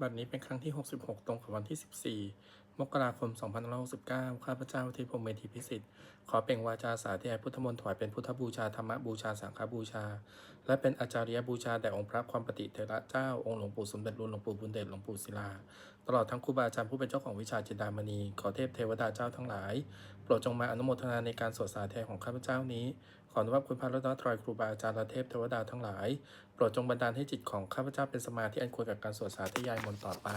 บัดนี้เป็นครั้งที่ 66 ตรงกับวันที่ 14 มกราคม 2569 ข้าพเจ้าที่พมเมธีพิสิทธิ์ ขอเปล่งวาจาสาธยายพุทธมนต์ถวายเป็นพุทธบูชา ธรรมบูชา สังฆบูชา และเป็นอาจาริยบูชา แด่องค์พระความปฏิเทระเจ้า องค์หลวงปู่สมเด็จรุ่นหลวงปู่บุญเดชหลวงปู่ศิลา ตลอดทั้งครูบาอาจารย์ผู้เป็นเจ้าของวิชาจินดามณี ขอเทพเทวดาเจ้าทั้งหลาย โปรดจงมาอนุโมทนาในการสวดสาธยายของข้าพเจ้านี้ ขออนุภาพคุณพระรัตนตรัยครูบาอาจารย์และเทพเทวดาทั้งหลาย โปรดจงบันดาลให้จิตของข้าพเจ้าเป็นสมาธิอันควรกับการสวดสาธยายมนต์ต่อไป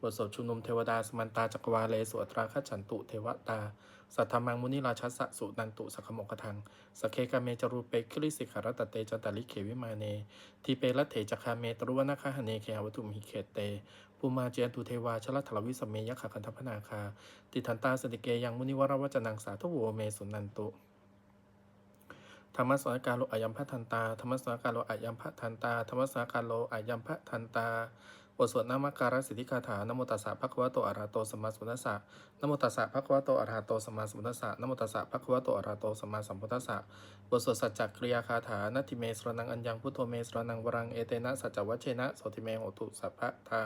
บทสวดชุมนุมเทวดาสมันตาจักรวาเลสุอัตราคฉันตุเทวตา สัทธมังมุนิราชัสสะสุนันตุสักขโมกทังสเคกาเมจรูเปคลิสิกขารตเตจัตาลิเขวิมาเน ทีเปรัตเถจักคาเมตรุวนาคาหเนเคหวตุมหิเขตเตภูมาเจยนตุเทวาชลทลวิสเมยะขะคันทพนาคา ติทันตาสติเกยังมุนิวรวัจนังสาธุโวเมสุนันตุธรรมสวกาโลอายัมพะทันตา ธรรมสวกาโลอายัมพะทันตา ธรรมสวกาโลอายัมพะทันตา บทสวดนามการสิทธิคาถานโมตัสสะภะคะวะโตอะระหะโตสัมมาสัมพุทธัสสะนโมตัสสะภะคะวะโตอะระหะโตสัมมาสัมพุทธัสสะนโมตัสสะภะคะวะโตอะระหะโตสัมมาสัมพุทธัสสะบทสวดสัจจกริยาคาถานัตถิเมสรนังอัญญังพุทโธเมสรนังวรังเอเตนะสัจจวัชเชนะโสติเมโหตุสัพพะทา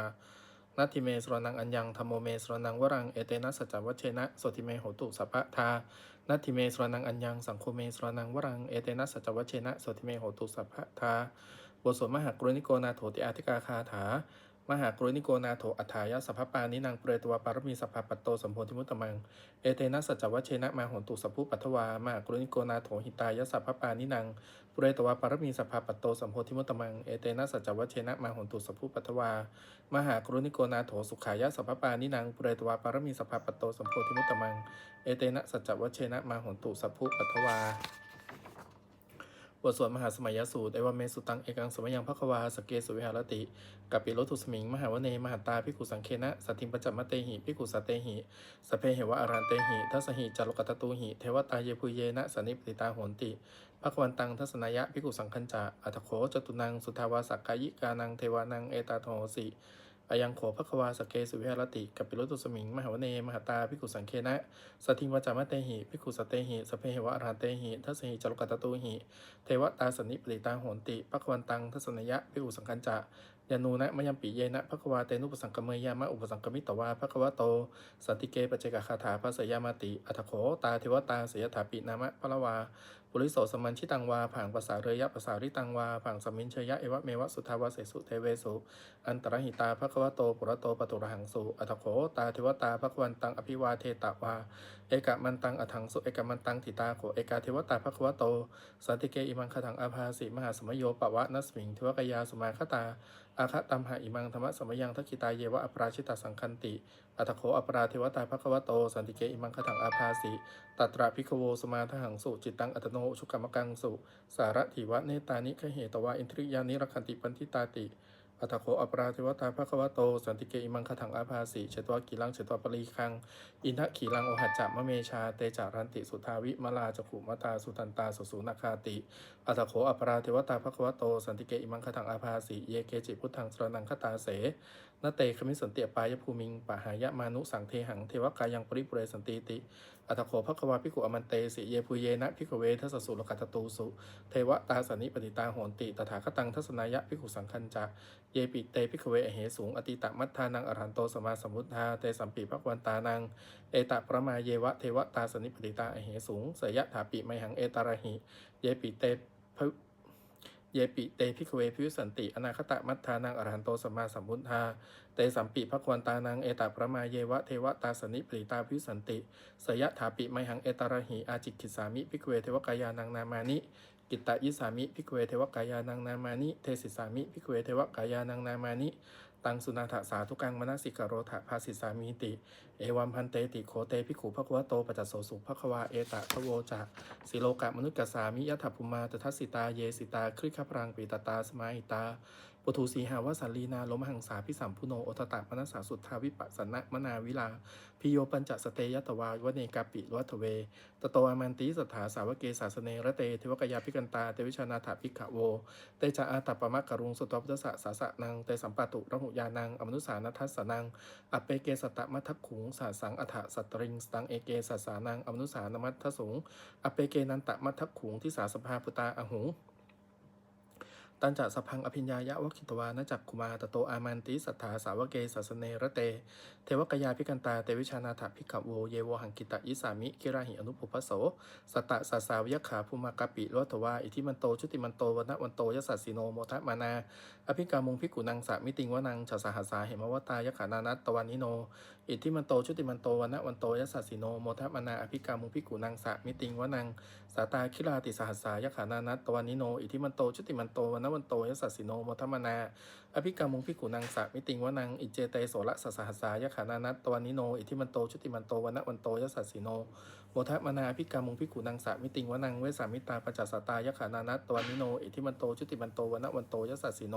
นัตถิเมสรนังอัญญังธรรมโมเมสรนังวรังเอเตนะสัจจวัชเชนะโสติเมโหตุสัพพะทานัตถิเมสรนังอัญญังสังโฆเมสรนังวรังเอเตนะสัจจวัชเชนะโสติเมโหตุสัพพะทาบทสวดมหากรุณิโกนาโถติอาธิกาคาถา มหากรุณิโกนาโถอัฏฐายะสัพพปานินางเปรตวปารมีสัพพปัตโตสัมโพธิมุตตมัง เอเตนะสัจจวัชเชนะมาหนตุสัพพุปัทวามหากรุณิโกนาโถหิตายะสัพพปานินางเปรตวปารมีสัพพปัตโตสัมโพธิมุตตมัง เอเตนะสัจจวัชเชนะมาหนตุสัพพุปัทวามหากรุณิโกนาโถสุขายะสัพพปานินางเปรตวปารมีสัพพปัตโตสัมโพธิมุตตมัง เอเตนะสัจจวัชเชนะมาหนตุสัพพุปัทวา บทสวดมหาสมัยสูตรเอวเมสุตัง เอกังสมัยยังพระควาสเกสุวิหารติกัปปิโลทุสมิง มหาวเน มหาตาพิกุสังเคนะสัติมปจจมเตหิพิกุสเตหิสเพเหวะอารันเตหิทัสหิจารุกตตูหิเทวตาเยพุเยนะสันิปติตาโหนติภควันตังทัศนยะพิกุสังคัญจะอัตโขจตุนังสุทาวาสักกายิกานังเทวานังเอตาโทสิ อายังโขภควาสเกสุวิหารติกัปปิโลตุสมิง มหาวเน มหาตาพิกุสังเคนะสตถิมปจจมเตหิพิกุสเตหิสเพเหวะอารันเตหิทัสหิจารุกตตูหิ เทวตาสนิปริตาโหนติปะควันตังทัศนยะพิอุสังคัญจะยานูนะมยัมปิเยนะภควาเตนุปสังกเมยามะอุปสังกมิตวาภควโตสติเกปเจกคาถาภาสยามาติอัตโขตาเทวตาเสยถาปินามะพระวา ปุริโสสมันชิตังวาผังภาษาเรยะภาษาริตังวาผังสมินเชยะเอวะเมวะสุทาวาเสสุเทเวสุอันตรหิตาภควโตปุระโตปตุระหังสุอัตโขตาเทวตาภควันตังอภิวาเทตวาเอกะมันตังอถังสุเอกะมันตังทิตาโขเอกาเทวตาภควโตสันติเกอิมังคถังอาภาสิมหาสมโยปะวะนัสมิงเทวกยาสุมาคตา อาคตัมหาอิมังธรรมะสมยังทักขิตาเยวะอปราชิตาสังคันติอัตโขอปราเทวตาภควโต สันติเกอิมังคถังอาภาสิตัตระพิกโวสมาทหังสุจิตตังอัตโนชุกรรมกังสุ สารถิวะเนตานิขเหตวะอินทริยานิรคันติปันทิตาติ อัตโขอปราเทวตาภควโต สันติเกอิมังคถังอาภาสิเฉตวกิลังเฉตวปรีคัง อินทะขีลังโอหัจจมะเมชา เตจารันติสุทาวิมลาจขุมตาสุตันตาสุสูนาคาติ อัตโขอปราเทวตาภควโต สันติเกอิมังคถังอาภาสิเยเกจิพุทธังสรนังคตาเส นาเตคมิสันเติปายภูมิงปะหายะมานุสังเทหังเทวกายังปริปุเรสันติติอัตโขภควาพิกุอมันเตสิเยภูเยนะพิกเวทัสสุลกัตตูสุ เทวตาสนิปติตาโหนติตถาคตังทัศนายะพิกุสังคัญจะเยปิเตพิกเวอเหสูงอติตะมัทธานังอรหันโตสมาสมุทธาเตสัมปีภควันตานังเอตะประมาเยวะเทวตาสนิปติตาอเหสูงเสยะถาปิไมหังเอตาระหิ เยปิเต เยปิเตพิกเวพิวสันติ อนาคตะมัทธานังอรหันโตสมมาสัมพุทธา เตสัมปิภควันตานังเอตาพระมาเยวะเทวตาสนิปริตาพิวสันติสยะถาปิไมหังเอตาระหิอาจิกิสามิพิกเวเทวกายานังนามานิกิตตยิสามิพิกเวเทวกายานังนามานิเทศิสามิพิกเวเทวกายานังนามานิ ตังสุนาถสาทุกังมณสิกโรถะภาสิสามีติ เอวัมพันเตติโคเตพิขุภควะโตปัจจโสสุภควาเอตะพะโวจะสิโลกะมนุษย์กสามิยะถภูมาตทัสสิตาเยสิตาคริขพรังปีตตาสมาอิตา ปุถุสีหาวสันลีนาลมหังสาพิสัมพุโนโอตตะมนัสสาสุทธาวิปัสสนะมนาวิลาพิโยปัญจสเตยตวาวเนกาปิวัทเวตโตอามันติสถาสาวเกสาสเนระเตเทวกยาพิกันตาเตวิชานาถาพิกขโวเตจาอาตัปปะมะกะรุงสุตวพุทธะสาสะนังเตสัมปตุระหุยานังอมนุสานัทธัสสนังอเปเกสตะมัทขุงสาสังอัฏฐสัตริงสตังเอเกสสานังอมนุสานมัทสงอเปเกนันตะมัทขุงที่สาสภาปุตาอหุง ตันจะสพังอภิญญายะวคิตวานจักคุมาตโตอามันติสัทธาสาวเกสัสเนระเต เทวกยาพิกันตาเตวิชานาถพิกขโวเยวหังกิตะยิสามิกิราหิอนุภุพโสสตตะสาสาวยขาภูมากปิโลทวาอิทิมันโตชุติมันโตวนะวันโตยสัสสิโนโมทะมานา อภิกามุงพิกุนังสามิติงวนังชาสหัสสาเหมวตายขานานัตตวันนิโน อิทธิมันโตชุติมันโตวันะวันโตยสัสสิโนโมทะมนาอภิกามุงพิกุนังสามิติงวนังสาตาคิราติสหัสสายขานานัตตวันนิโน อิทธิมันโตชุติมันโตวันะวันโตยสัสสิโนโมทะมนาอภิกามุงพิกุนังสามิติงวนังอิเจเตโสละสสหัสสายขานานัตตวันนิโน อิทธิมันโตชุติมันโตวันะวันโตยสัสสิโนโมทะมนาอภิกามุงพิกุนังสามิติงวนังเวสามิตาปัจจสตายขานานัตตวันนิโน อิทิมันโตชุติมันโตวนะวันโตยสัสสิโน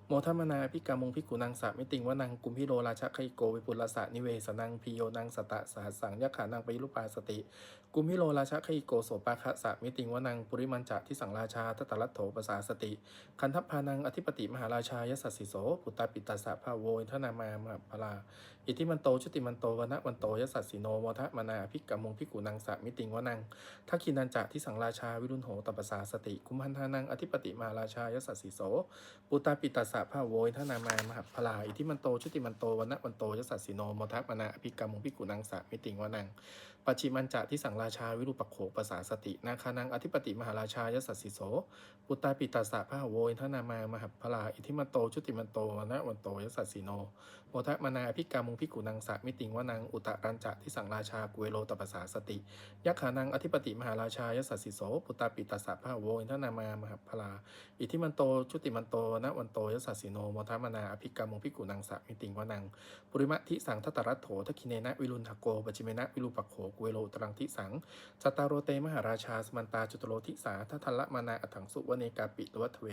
โมทัมนาพิกามุงพิกุนังสามิติงวนังกุมพิโรราชคโกวิปุลสะนิเวสนังพิโยนังสตะสหัสสังยขานังปยุรุปาสติ กุมพิโรราชคโกโสปาคะสะมิติงวนังปุริมันจะที่สังราชาทัตตลัตโถปสาสติ คันทัพพานังอธิปติมหาราชายสัสสิโสปุตตาปิตาสะภาโวอิทนามามหาพลาอิทิมันโตชุติมันโตวนะวันโตยสัสสิโนโมทะมนาพิกามุงพิกุนังสะมิติงวนังทักขินันจะที่สังราชาวิรุณโหตปสาสติ กุมพันธานังอธิปติมหาราชายสัสสิโสปุตตาปิตาสะพระโวยทนามามหัพลาอิทิมันโตชุติมันโตวันนะวันโตยสัสสิโนโมทักมนาอภิกรรมงพิกุนังสะมิติงวนัง ปัจฉิมันจะที่สังราชาวิรุปโขปสาสตินาคานังอธิปติมหาราชายสัสสิโสปุตตาปิตาสะภาโวยทนามามหัพพลาอิทิมันโตชุติมันโตวนะวันโตยสัสสิโนโมทัพมนาอภิกรรมงพิกุนังสะมิติงวนังอุตรัญจะที่สังราชากุเวโลตปสาสติยักขานังอธิปติมหาราชายสัสสิโสปุตตาปิตาสะภาโวยทนามามหัพพลาอิทิมันโตชุติมันโตนะวันโตยสัสสิโนโมทามนาอภิกรรมงพิกุนังสะมิติงวนัง ปุริมะทิสังทัตตรัตโถทคิเนนะวิรุณหโกปจิเมนะวิรูปโขกุเวโลตรังทิสังจตารโรเตมหาราชาสมันตาจุตโรทิสาทัทธละมานาอัถังสุวเนกาปิตวัตเว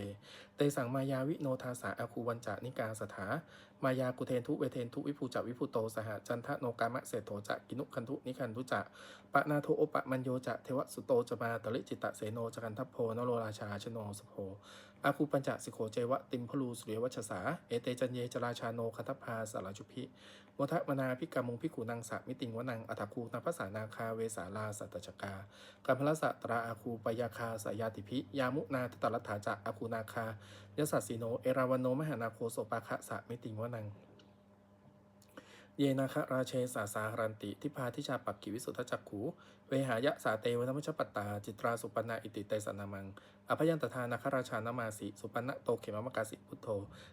เตสังมายาวิโนทาสาอาคูวันจานิกาสถามายากุเทนทุเวเทนทุวิภูจาวิภูโตสหจันทะโนกามะเศรษโถจะกินุคันทุนิคันทุจะปะนาโทโอปะมันโยจะเทวสุโตจะมาตลิจิตตะเสโนจะกันทัพโพนโรราชาชโนสโพอาคูปัญจสิโขเจวะติมพลูสุริยวัชสาเอเตจันเยจราชาโนคัตพาสารจุพิ โมทะมนาพิกามุงพิกุนังสะมิติงวนังอัตคูนาภาษานาคาเวสาลาสัตตจกากัมพลสัตราอาคูปยาคาสายาติพิยามุนาตตรัฐาจะอาคูนาคายสัสสีโนเอราวันโนมหานาโคโสปาคะสะมิติงวนัง เยนาคะราเชสาสาหรันติ ทิพาทิชาปักกิวิสุทธจักขูเวหายะสาเตวธรรมชปัตตา จิตราสุปนาอิติเตสนามัง อภยันตทานาคราชานามาสิ สุปนะโตเขมมกาสิพุทโธ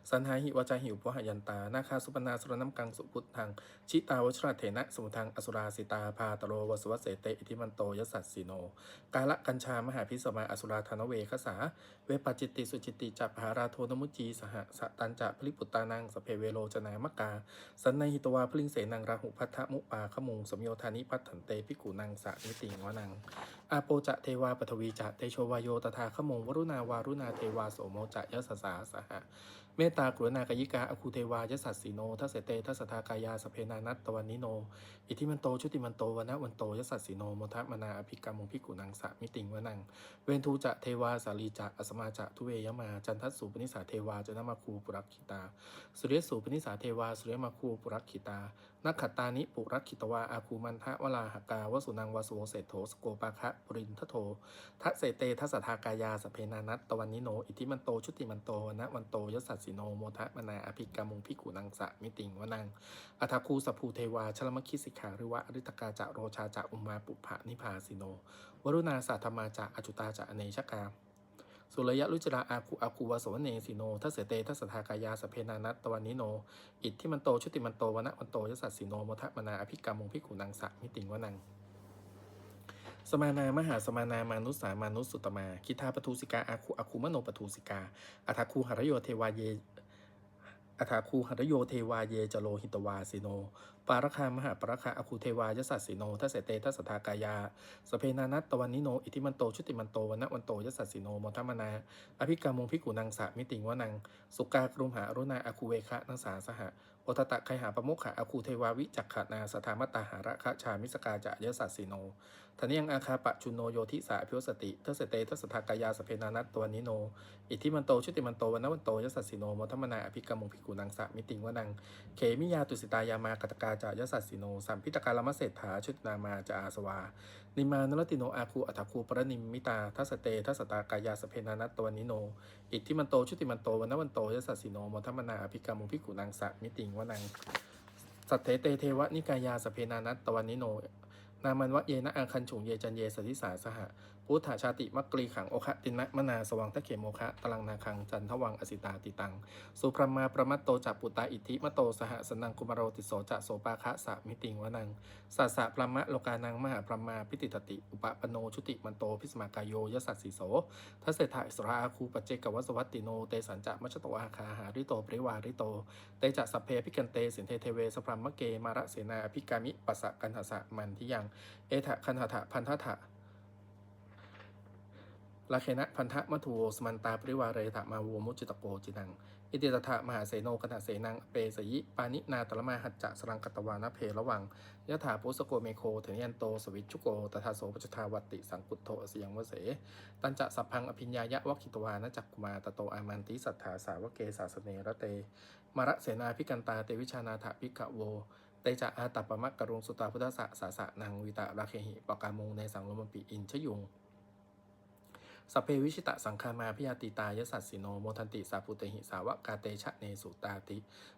สันหาหิวจาหิวปหยันตา นาคาสุปนาสุรน้ำกังสุพุทธัง ชิตาวชราเถนะสมุทังอสุราสิตาพาตโรวสวสเสเตอิทิมันโตยสัสสิโน กาละกัญชามหาพิสมาอสุราธนเวคสา เวปจิตติสุจิตติจัปหาราโทนมุจีสหสตันจะพลิปุตตานังสเพเวโลจนามกา สันในหิตวาลิงเสนังราหุพัทธมุปาขมุงสมโยธานิพัฒถันเตพิกุนังสะนิติงวนังอาโปจะเทวาปทวีจะเตโชวายโยตถาขมงวรุณาวารุณาเทวาโสโมจะยสสาสหะ เมตตากรุณากายิกาอคูเทวายสัตสีโนทัสเสเตทัสทากายาสเพนานัตตวันนิโน อิทิมันโตชุติมันโตวนะวันโตยสัตสีโนโมทะมนาอภิกรรมงพิกุนังสะมิติงวนัง เวนทูจะเทวาสาลีจะอสมาจะทุเวยมา จันทัสสุปนิสาเทวาจนมาคูปุรักขิตา สุริยสูปนิสาเทวาสุริยมาคูปุรักขิตา นักขัตตานิปุรักขิตวาอาคูมันทะวลาหกาวสุนังวสุโเศโถสโกปาคะปรินทโททัสเสเตทัสสทากายาสเพนานัตตวันนิโน อิทิมันโตชุติมันโตวนะวันโตยสัสสิโนโมทะมนาอภิกรรมุงพิกุนังสะมิติงวนังอัทคูสภูเทวาชลมคิสิกขาริวะอริตกาจะโรชาจะอุมาปุภะนิพาสิโน วรุณาสัทธมาจะอจุตาจะอเนชกา สุรยะลุจราอาคูอาคูวาสวเนสิโนทัสเตทัสทากายาสเพนานัตตวันนิโน อิทธิมันโตชุติมันโตวนะมันโตยสัสสิโนโมทะมนาอภิกรรมงพิกุนังสะมิติงวนัง สมานามหาสมานามานุสามานุสสุตมา คิทาปทูสิกาอาคูอาคูมโนปทูสิกาอัทาคูหรโยเทวาเย อัฐาคูหัรโยเทวาเยจโลหิตวาสิโน ปารคามหาปารคาอคูเทวายสัสสิโนทัสเสเตทัสสทากายา สเพนานัตตวันนิโน อิทิมันโต ชุติมันโตวันะวันโตยสัสสิโนมทัมนา อภิกรรมงพิกุนังสะมิติงวนัง สุกากรุมหาอรุณาอาคูเวคะนังสาสหะโอตตะไคหาประมุขะอาคูเทวาวิจักขนาสถามตาหาระคะชามิสกาจะยสัสสิโน ทะเนียงอาคาปะชุนโนโยทิสาพิวสติทศเตทศทากายาสเพนานัตตัวนิโน อิทิมันโตชุติมันโตวันนวันโตยสัสสิโนมทัมมนาอภิกรรมุภิกุนังสะมิติงวนัง เขมิยาตุสิตายามากตกาจายสัสสิโนสัมพิตการมเศรษฐาชุตินามาจาอาสวา นิมานรติโนอาคูอัฏฐคูปรนิมมิตาทัสเตทัสตากายาสเพนานัตตัวนิโน อิทิมันโตชุติมันโตวันนวันโตยสัสสิโนมทัมมนาอภิกรรมุภิกุนังสะมิติงวนังสัตเถเตเทวนิกายาสเพนานัตตวันนิโน นามันวะเยนะอังคันฉุงเยจันเยสติสาสหะ พุทธาชาติมักกรีขังโอคะตินะมนาสวังทะเขโมคะตลังนาคังจันทวังอสิตาติตัง สุพรมาประมัตโตจัปุตตาอิทิมโตสหสนังกุมารโรติโสจะโสปาคะสะมิติงวนังสัสสะพรมะโลกานังมหาพรหมาพิติตติ อุปปโนชุติมันโตพิสมากายโยยสัสสิโสทัสเสถาอิสราอาคูปเจกวัสวัตติโนเตสัญจะมัชตวาคาหาริโตปริวาริโตเตจะสัพเพพิกันเตสินเทเทเวสพรหมะเกมาระเสนาพิกามิปัสสะกันหัสะมันทิยัง เอทะคันหทะพันธะทะ ลาเคนะพันธะมัทุโวสมันตาปริวาเรทะมาวัวมุจิตโกจินัง อิติตถะมหาเสโนกนเสนังเปสยิ ปานินาตละมาหัจจะสรังกตวานะเพระวังยะถาปุสโกเมโคเถนยันโตสวิชุโกตถาโสปจทาวัติสังกุตโทอสยังวเส ตันจะสัพพังอภิญญายะวัคคิตวานะจักกุมาตโตอามันติสัทธาสาวกเกสาสเนระเต มระเสนาพิกันตาเตวิชานาถพิกะโวเตจะอาตัปปะมะกรุงสุตาพุทธะสะสะนังวิตาราเคหิปกามงในสังลมปิอินชยุง สพเพวิชิตะสังคามาพิยาติตายสัตสิโนโมทันติสาปุเตหิสาวกาเตชะเนสุตาติ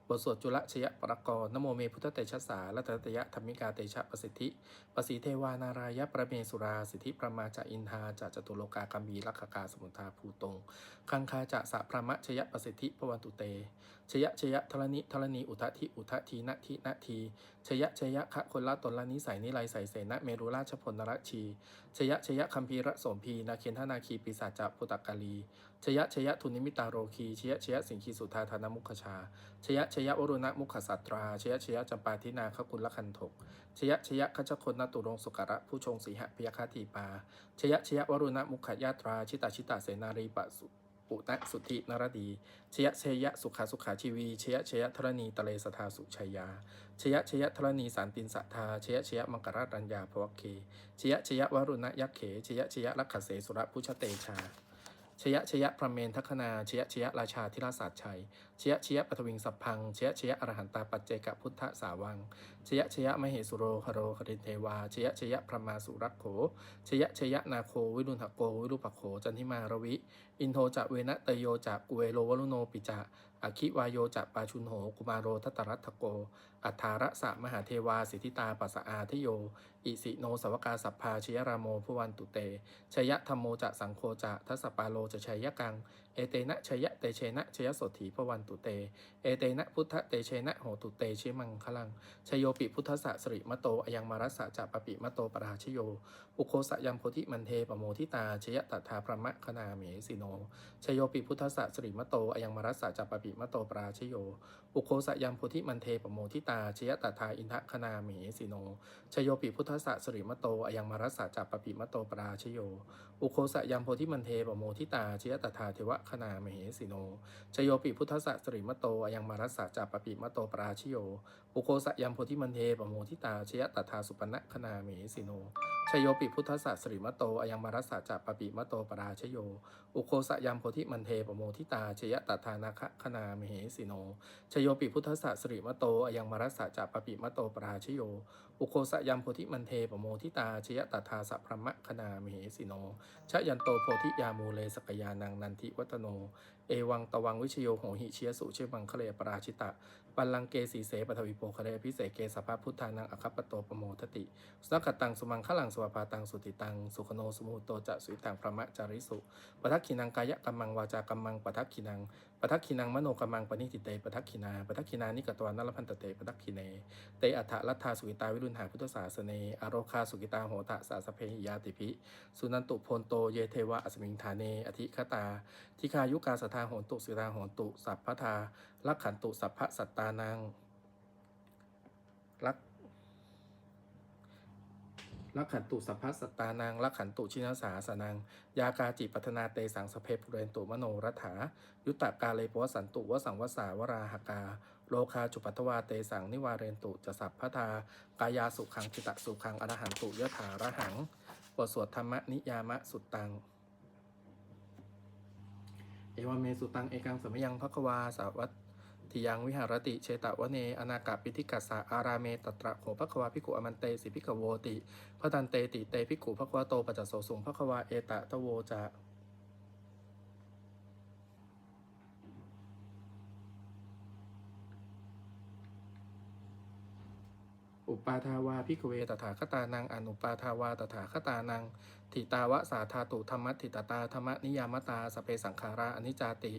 บทสวดจุลชยปรกรนโมเมพุทธเตชะสาลัตตยะธรรมิกาเตชะประสิทธิประสีเทวานารายะประเมสุราสิทธิประมาจะอินทาจะจตุโลกากัมบีลักขกาสมุทาภูตงคังคาจะสะพระมะชยประสิทธิพวันตุเต ชยชยะทรณิทรณีอุทะทิอุทะทีนทินที ชยชยคะคนละตนละนิสัยนิไลใสเสนะเมรุราชพลนรชี ชยชยคัมภีระสมพีนาเคนทนาคีปิศาจพุตตกาลี ชยะชยะทุนิมิตาโรคีชยะชยะสิงคีสุธาธานามุขชาชยะชยะวรุณมุขสัตราชยะชยะจำปาทินาคกุลคันถกชยะชยะขจคนนตุรงสุการะผู้ชงสีหพยคาทีปาชยะชยะวรุณมุขยาตราชิตาชิตาเสนารีปะสุปุณสุทธินรดีชยะชยะสุขาสุขาชีวีชยะชยะธรณีตะเลสทาสุชัยยาชยะชยะธรณีสารตินสัทธาชยะชยะมังกรรัญญาภวเคชยะชยะวรุณยักเขชยะชยะลักขเสสุระพุชเตชา ชยะชยะพระเมนทัคนาชยะชยะราชาธิราชาชัย เชยะเชยะปฐวิงสัพพังเชยะเชยะอรหันตาปัจเจกพุทธสาวังเชยะเชยะมเหสุโรคโรครินเทวาเชยะเชยะพระมาสุรักโขชยะเชยะนาโควิรุณหโกวิรุปโขจันทิมารวิ อินโทจะเวนะเตโยจะกุเวโลวรุโนปิจะอคิวายโยจะปาชุนโหกุมารโรทัตตรัตถโก อัฏฐาระสะมหาเทวาสิทธิตาปัสสะอาทโย อิสิโนสวกาสัพพาชยรามโมพวันตุเตชยธรรมโมจะสังโฆจะทัสปาโลจะชัยยกัง เอเตนะชยะเตเชนะชยสดถีพวันตุเต เอเตนะพุทธเตเชนะโหตุเตชิมังคลังชโยปิพุทธสะสริมโตอยังมารัสสะจะปปิมโตปราชโย อุโคสะยัมโพธิมันเทปโมทิตาชยตถาพระมะคณาเมสิโนชโยปิพุทธสะสริมโตอยังมารัสสะจะปปิมโตปราชโยอุโคสยัมโพธิมันเทปโมทิตาชยตัทธาอินทคณาเมสิโนชโยปิพุทธสะสริมโตอยังมารัสสะจะปปิมโตปราชโย อุโคสยัมโพธิมันเทปโมทิตาชยตัทธาเทวคณาเมสิโนชโยปิพุทธสะสริมโตอยังมารัสสะจะปปิมโตปราชโย อุโคสยัมโพธิมันเทปโมทิตาชยตัทธาสุปนะคณาเมสิโน ชโยปิพุทธสสสริมโตอยังมารัสสะจะปปิมโตปราชโย อุโคสะยัมโพธิมันเทปโมทิตาชยตถานาคะคณามเหสิโนชโยปิพุทธสสสริมโตอยังมารัสสะจะปปิมโตปราชโย อุโคสะยัมโพธิมันเทปโมทิตาชยตถาสัพพมะคณามเหสิโนชยันโตโพธิยามูเลสกยานังนันทิวัตโน เอวังตวังวิชโยโหหิเชียสุเชมังคะเลปราชิตะ ปัลลังเกสีเสปทวิโปคเลพิเศษเกสภาพพุทธานังอคัปปโตปโมทติ สุนักตังสุมังขลังสวปาตังสุติตัง สุขโนสมุโตจะสุตังพระมะจาริสุปทักขินังกายกัมมังวาจากัมมังปทักขินังปทักขินังมโนกัมมังปณิติเตปทักขินาปทักขินานิกตวานลพันตเตปทักขิเน เตอัฏฐลัทธาสุกิตาวิรุณหาพุทธศาสเนอโรคาสุกิตาโหตะสาสเพหิยาติภิสุนันตุโพนโตเยเทวะอสมิงธาเนอธิคตาทิคายุกาสทาโหนตุสิตาโหนตุสัพพทาลักขันตุสัพพะสัตตานังลักลักขันตุสัพพสตตานังลักขันตุชินาสาสนัง ยากาจิปัฒนาเตสังสเพปุเรนตุมโนรัฐา ยุตตกาเลปวสันตุวสังวสาวราหกา โลคาจุปัตวาเตสังนิวาเรนตุจะสัพพทากายาสุขังจิตะสุขังอรหันตุยถาระหังบทสวดธรรมนิยามะสุตตัง เอวเมสุตังเอกังสมยังภควาสาวัต ทิยังวิหารติเชตวเน อนาคาปิธิกัสสะอาราเมตตระโขภควาภิกุอมันเตสิภิกโวติพระตันเตติเตภิกขุภควาโตปัจจโสสุงภควาเอตะตะโวจะอุปาทาวาพิกเวตถาคตานังอนุปาทาวาตถาคตานังทิตาวะสาธาตุธรรมทิตตาธรรมนิยามตาสเพสังขาราอนิจจาติ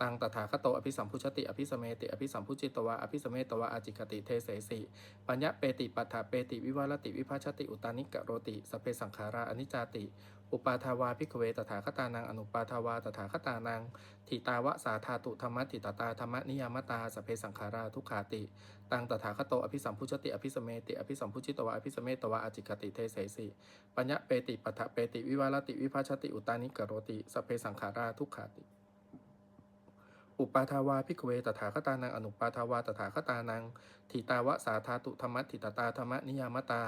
ตังตถาคโตอภิสัมพุชติอภิสเมติอภิสัมพุจิตวะอภิสเมตวะอาจิกติเทเสสิปัญญเปติปัฏฐาเปติวิวารติวิภาชติอุตานิกะโรติสเพสังขาราอนิจจาติ อุปาทาวาพิกเวตถาคตานังอนุปาทาวาตถาคตานังทิตาวะสาธาตุธรรมทิตตาธรรมนิยามตาสเพสังขาราทุกขาติ ตังตถาคโตอภิสัมพุชติอภิสเมติอภิสัมพุจิตวะอภิสเมตวะอาจิกติเทเสสิปัญญเปติปัฏฐาเปติวิวารติวิภาชติอุตานิกะโรติสเพสังขาราทุกขาติ อุปาทาวาพิกเวตถาคตานังอนุปาทาวาตถาคตานังทิตาวะสาธาตุธรรมะทิตตาธรรมะนิยามตา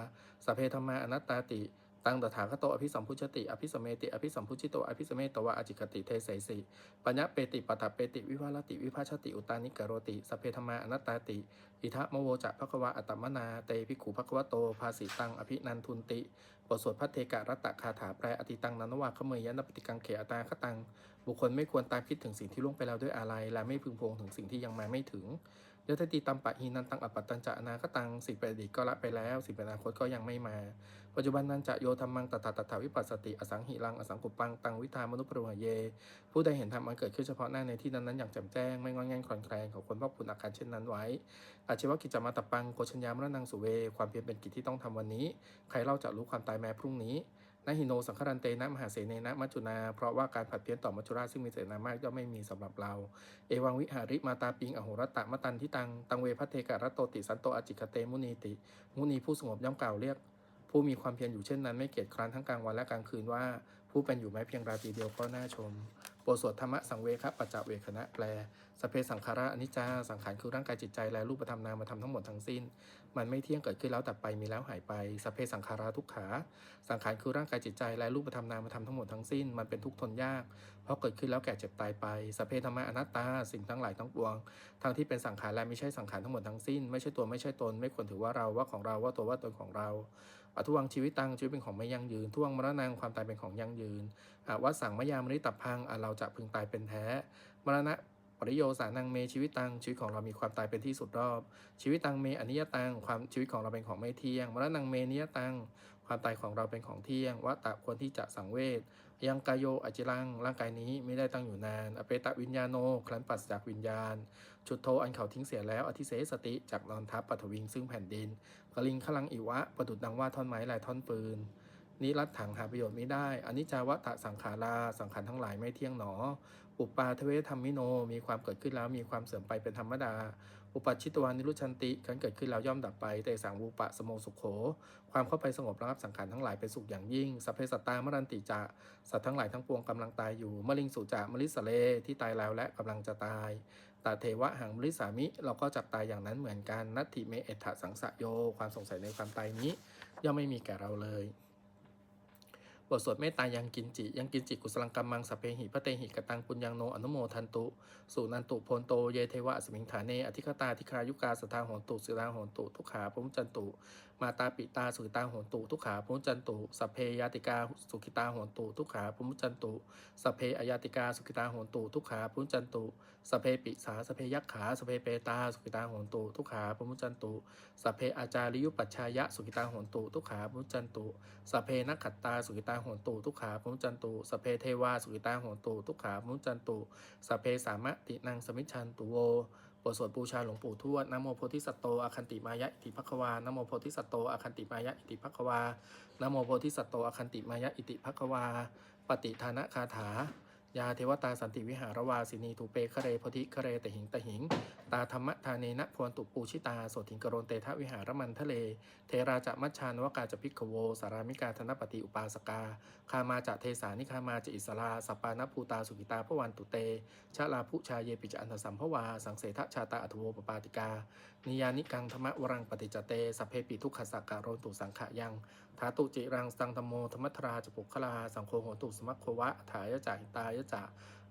สเพธรรมาอนัตตาติ ตังตถาคโตอภิสัมพุชติ อภิสเมติ อภิสัมพุจิโต อภิสเมตวะอจิกติเทเสสิปัญญเปติปัฏฐเปติวิวารติวิภาชติอุตานิกโรติสเพธมาอนัตตาติ อิทะมโวจะภควาอัตตมนาเตภิกขุภควะโตภาสีตังอภินันทุนติบทสวดพัทเทกะรัตตคาถาแปลอติตังนันวาขเมยยนปฏิกังเขอตาคตัง บุคคลไม่ควรตามคิดถึงสิ่งที่ล่วงไปแล้วด้วยอะไร และไม่พึงพวงถึงสิ่งที่ยังมาไม่ถึง ยวถ้าตีตัมปะหีนันตังอปัตตัญจะอนาคตังสิ่งเป็นอดีตก็ละไปแล้ว สิ่งเป็นอนาคตก็ยังไม่มา ปัจจุบันนันจะโยธรรมังตถาตถาวิปัสสติอสังหิรังอสังกุปังตังวิธามนุปรุหเย ผู้ใดเห็นธรรมมันเกิดขึ้นเฉพาะหน้าในที่นั้นๆอย่างแจ่มแจ้งไม่งอนแงนคลอนแคลนของคนพอกผุนอาการเช่นนั้นไว้อาชีวกิจจมาตปังโกชัญญามรนังสุเว ความเพียรเป็นกิจที่ต้องทำวันนี้ ใครเล่าจะรู้ความตายแม้พรุ่งนี้ นาหิโนสังครันเตนะมหาเสนนะมัจจุนา เพราะว่าการผัดเพี้ยนต่อมัจจุราชซึ่งมีเสนามากย่อมไม่มีสำหรับเรา เอวังวิหาริมาตาปิงอโหรตะมตันทิตัง ตังเวพัเทกะรัตโตติสันโตอจิคเตมุนีติ มุนีผู้สงบย่อมกล่าวเรียก ผู้มีความเพียรอยู่เช่นนั้นไม่เกียจคร้านทั้งกลางวันและกลางคืนว่า ผู้เป็นอยู่แม้เพียงราตรีเดียวก็น่าชม บทสวดธรรมะสังเวคปัจจเวคณะแปล สเพสังขาระอนิจจาสังขารคือร่างกายจิตใจและรูปธรรมนามธรรมทั้งหมดทั้งสิ้น มันไม่เที่ยงเกิดขึ้นแล้วดับไปมีแล้วหายไป สเพสังขาราทุกขา สังขารคือร่างกายจิตใจและรูปธรรมนามธรรมทั้งหมดทั้งสิ้น มันเป็นทุกข์ทนยาก เพราะเกิดขึ้นแล้วแก่เจ็บตายไป สเพธรรมะอนัตตาสิ่งทั้งหลายทั้งปวง ทั้งที่เป็นสังขารและไม่ใช่สังขารทั้งหมดทั้งสิ้น ไม่ใช่ตัวไม่ใช่ตน ไม่ควรถือว่าเราว่าของเราว่าตัวว่าตนของเรา อทุวังชีวิตตังชีวิตเป็นของไม่ยั่งยืนทุวังมรณะความตายเป็นของยั่งยืนวัดสั่งมยามริตับพังเราจะพึงตายเป็นแท้ มรณะปริโยสานังเมชีวิตตังชีวิตของเรามีความตายเป็นที่สุดรอบ ชีวิตตังเมอนิยตังความชีวิตของเราเป็นของไม่เที่ยงมรณะเมนิยตังความตายของเราเป็นของเที่ยงวัตตะควรที่จะสังเวช ยังกายโยอจิรัง ร่างกายนี้ไม่ได้ตั้งอยู่นาน อเปตะวิญญาโน คลันปัสจากวิญญาณ ชุดโทอันเขาทิ้งเสียแล้ว อธิเสสติจากนอนทับปัทวิงซึ่งแผ่นดินกลิงขลังอิวะ ประดุดดังว่าท่อนไม้ลายท่อนปืนนิรัตถังหาประโยชน์ไม่ได้อนิจจาวตะสังขารา สังขารทั้งหลายไม่เที่ยงหนอ อุปาทเวธรรมิโน มีความเกิดขึ้นแล้วมีความเสื่อมไปเป็นธรรมดา อุปัชชิตวานิรุชันติการเกิดขึ้นแล้วย่อมดับไป แต่สังวูปะสโมสุขโข ความเข้าไปสงบระงับสังขารทั้งหลายเป็นสุขอย่างยิ่ง สัพเพสัตตามรันติจะสัตว์ทั้งหลายทั้งปวงกำลังตายอยู่มลิงสุจะมลิสเลที่ตายแล้วและกำลังจะตายตาเทวะหังมริสามิ เราก็จักตายอย่างนั้นเหมือนกันนัตถิเมเอถะสังสะโย ความสงสัยในความตายนี้ ย่อมไม่มีแก่เราเลย บทสวดเมตตายังกินจิ ยังกินจิกุสลังกัมมังสเพหิพระเตหิกตังปุญญังโนอนุโมทันตุ สุนันตุโพนโตเยเทวะสมิงฐานเนอธิคตาธิคายุกาสทาหนตุสิราหนตุทุกขาพุมจันตุ มาตาปิตาสุขิตาโหนตุทุกขาพุมจันตุสเพยาติกาสุขิตาโหนตุทุกขาพุมจันตุสัพเพอายาติกาสุขิตาโหนตุทุกขาพุมจันตุสัพเพปิสาสเพยักขาสัพเพเปตาสุขิตาโหนตุทุกขาพุมจันตุสัพเพอาจาริยุปัชชายะสุขิตาโหนตุทุกขาพุมจันตุสัพเพนักขัตตาสุขิตาโหนตุทุกขาพุมจันตุสัพเพเทวาสุขิตาโหนตุทุกขาพุมจันตุสัพเพสามะตินังสมิชชันตุโว บทสวดบูชาหลวงปู่ทวดนโมโพธิสัตโตอาคันติมายะอิติภควานโมโพธิสัตโตอาคันติมายะอิติภควานโมโพธิสัตโตอาคันติมายะอิติภควา ปฏิทานะคาถายาเทวตาสันติวิหารวาสินีถูเปคะเรโพธิคะเรแตหิงแตหิง ตาธรรมทาเนนะพวนตุปูชิตาโสถิงกโรนเตทะวิหารมันทะเล เทราจะมัชชานวกาจะพิกขโว สารามิกาธนปฏิอุปาสกา คามาจะเทสานิคามาจะอิสลาสปานภูตาสุกิตาพวันตุเต ชะลาภุชาเยปิจอันตสัมภวา สังเสทชาตาอัทโวปปาติกา นิยานิกังธรรมวรังปฏิจเตสัพเพปิทุกขสักการโรนตุสังขะยังทาตุจิรังสังธโมธรรมทราจะปุคลาสังโฆโหตุสมัคโควะถายะจาหิตายะจา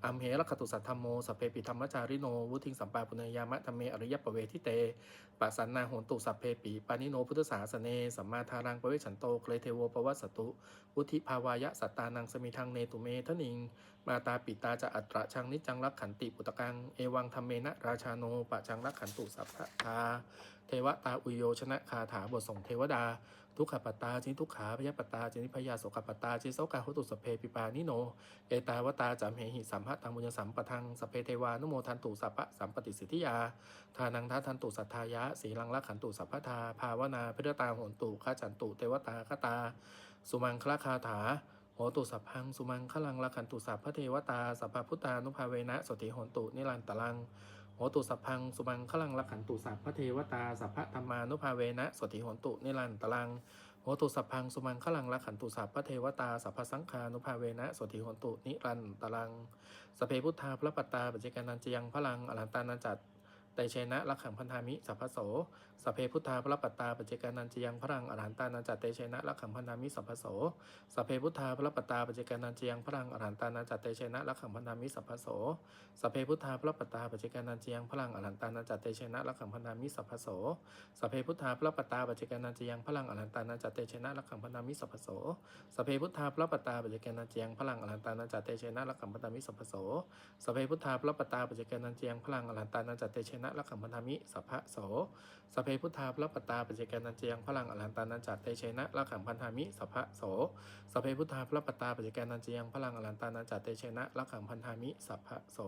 อัมเหรคตุสัทธรรมโมสเพปิธรรมจาริโน วุทิงสัมปาปุเนยามะธรรมเมอริยปเวทิเตปัสสันนาโหนตุสัพเพปีปานิโนพุทธศาสเนสัมมาทารังปเวชันโตเคลเทโวปวัสสตุ วุธิภาวายะสัตตานังสมิทังเนตุเมทนิง มาตาปิตาจะอัตระชังนิจังรักขันติปุตกัง เอวังธรรมเมนะราชาโนปะชังรักขันตุสัพพะทาเทวตาอุโยชนะคาถาบทส่งเทวดา ทุกขปัตตาจินทุกขาพยาปัตตาจินิพยาโสกปัตตาจิโสกาหุตุสเพปิปานิโนเอตาวตาจามเหหิสัมภะตังบุญสัมปทังสเพเทวานุโมทันตุสัพพะสัมปติสิทธิยาทานังทัทันตุสัทธายะสีลังละขันตุสัพพทาภาวนาพิรตาหนตุขาจันตุเทวตาคตา สุมังคลคาถาโหตุสัพพังสุมังคลังละขันตุสัพพเทวตาสัพพพุทธานุภาเวนะสติโหนตุนิรันตลัง โหตุสัพพัง สุมังขลังละขันตุสัพพะเทวตาสัพพะธรรมานุภาเวนะสติโหนตุนิรันตลังโหตุสัพพังสุมังขลังละขันตุสัพพะเทวตาสัพพะสังฆานุภาเวนะสติโหนตุนิรันตลังสเพพุทธาพระปัตตาปัจจกานันจยังพลังอรันตานันจัตไตเชนะลักขังพันธามิสัพพโส สพเพพุทธาพระปัตตาปัจเจกานันจยังพลังอรหันตานันจัตเตเชนะลักขังพันธามิสัพพโสสพเพพุทธาพระปัตตาปัจเจกานันจยังพลังอรหันตานันจัตเตเชนะลักขังพันธามิสัพพโสสพเพพุทธาพระปัตตาปัจเจกานันจยังพลังอรหันตานันจัตเตเชนะลักขังพันธามิสัพพโสสพเพพุทธาพระปัตตาปัจเจกานันจยังพลังอรหันตานันจัตเตเชนะลักขังพันธามิสัพพโสสพเพพุทธาพระปัตตาปัจเจกานันจียงพลังอรหันตานันจัตเตเชนะลักขัมพันธามิสัพพโสสพเพพุทธาพระปัตตาปัจเจกานันจียงพลังอรหันตานันจัตเตเชนะลักขัมพันธามิสัพพโสสพเพพุทธาพระปตตาปัจเจกนันเจียงพลังอรันตานันจัตเตเชนะลักขัมพันธามิสัพพโสสพเพพุทธาพระปตตาปัจเจกนันเจียงพลังอรันตานันจัตเตเชนะลักขัมพันธามิสัพพโส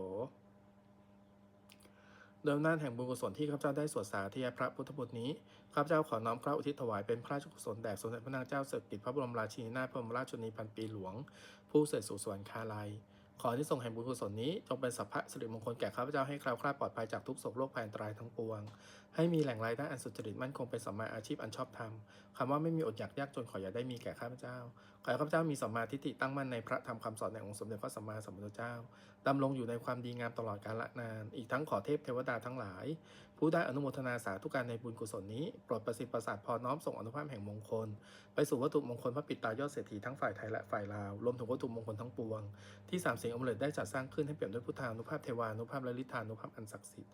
โดยอำนาจแห่งบุญกุศลที่ข้าพเจ้าได้สวดสาธยายพระพุทธบทนี้ข้าพเจ้าขอน้อมเกล้าอุทิศถวายเป็นพระราชกุศลแด่สมเด็จพระนางเจ้าสิริกิติ์พระบรมราชินีนาถพระบรมราชชนนีพันปีหลวง ผู้เสด็จสู่สวรรคาลัย ขอที่ทรงแห่งบุญกุศลนี้จงเป็นสัพพะสิริมงคลแก่ข้าพเจ้าให้คล้วคลาดปลอดภัยจากทุกโศกโรคภัยอันตรายทั้งปวงให้มีแหล่งรายได้อันสุจริตมั่นคงเป็นสัมมาอาชีพอันชอบธรรมคำว่าไม่มีอดอยากยากจนขออย่าได้มีแก่ข้าพเจ้า ขอให้ข้าพเจ้ามีสัมมาทิฏฐิตั้งมั่นในพระธรรมคำสอนแห่งองค์สมเด็จพระสัมมาสัมพุทธเจ้าดำรงอยู่ในความดีงามตลอดกาลนาน อีกทั้งขอเทพเทวดาทั้งหลาย ผู้ได้อนุโมทนาสาธุการในบุญกุศลนี้โปรดประสิทธิ์ประสาทพอน้อมส่งอนุภาพแห่งมงคล ไปสู่วัตถุมงคลพระปิดตายอดเศรษฐีทั้งฝ่ายไทยและฝ่ายลาวรวมถึงวัตถุมงคลทั้งปวง ที่สามสิงอมฤตได้จัดสร้างขึ้นให้เปี่ยมด้วยพุทธานุภาพเทวานุภาพและลิธานุภาพอันศักดิ์สิทธิ์